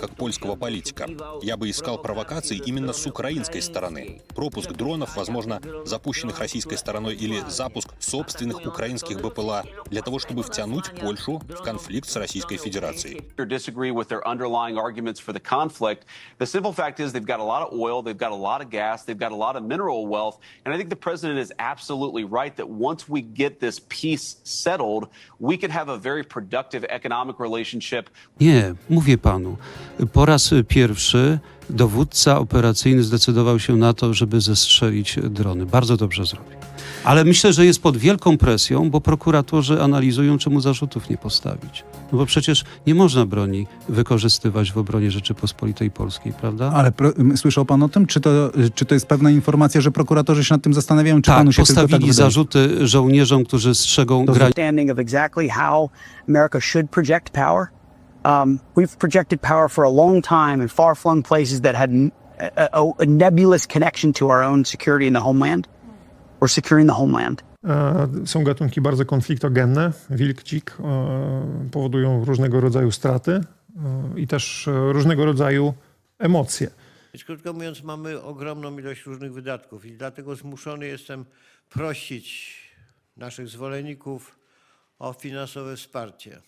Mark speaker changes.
Speaker 1: как польского политика. Я бы искал провокации именно с украинской стороны. Пропуск дронов, возможно, запущенных российской стороной или запуск собственных украинских БПЛА для того, чтобы втянуть Польшу в конфликт с Российской Федерацией.
Speaker 2: or disagree with their underlying arguments for the conflict. The simple fact is they've got a lot of oil, they've got a lot of gas, they've got a lot of mineral wealth, and I think the president is absolutely right that once we get this peace settled, we could have a very productive economic relationship
Speaker 3: Nie, mówię panu. Po raz pierwszy dowódca operacyjny zdecydował się na to, żeby zestrzelić drony. Bardzo dobrze zrobił. Ale myślę, że jest pod wielką presją, bo prokuratorzy analizują, czemu zarzutów nie postawić. No bo przecież nie można broni wykorzystywać w obronie Rzeczypospolitej Polskiej, prawda?
Speaker 4: Ale pro, słyszał pan o tym? Czy to, czy to jest pewna informacja, że prokuratorzy się nad tym zastanawiają, czy
Speaker 3: tak,
Speaker 4: panu się tylko tak
Speaker 3: postawili zarzuty żołnierzom, którzy strzegą granic.
Speaker 5: Um, we've projected power for a long time in far flung places that had n- a, a, a nebulous connection to our own security in the homeland. We're securing the homeland.
Speaker 6: E, Są gatunki bardzo konfliktogenne, wilk, dzik, e, powodują różnego rodzaju straty e, i też różnego rodzaju emocje.
Speaker 7: Więc krótko mówiąc, mamy ogromną ilość różnych wydatków i dlatego zmuszony jestem prosić naszych zwolenników o finansowe wsparcie.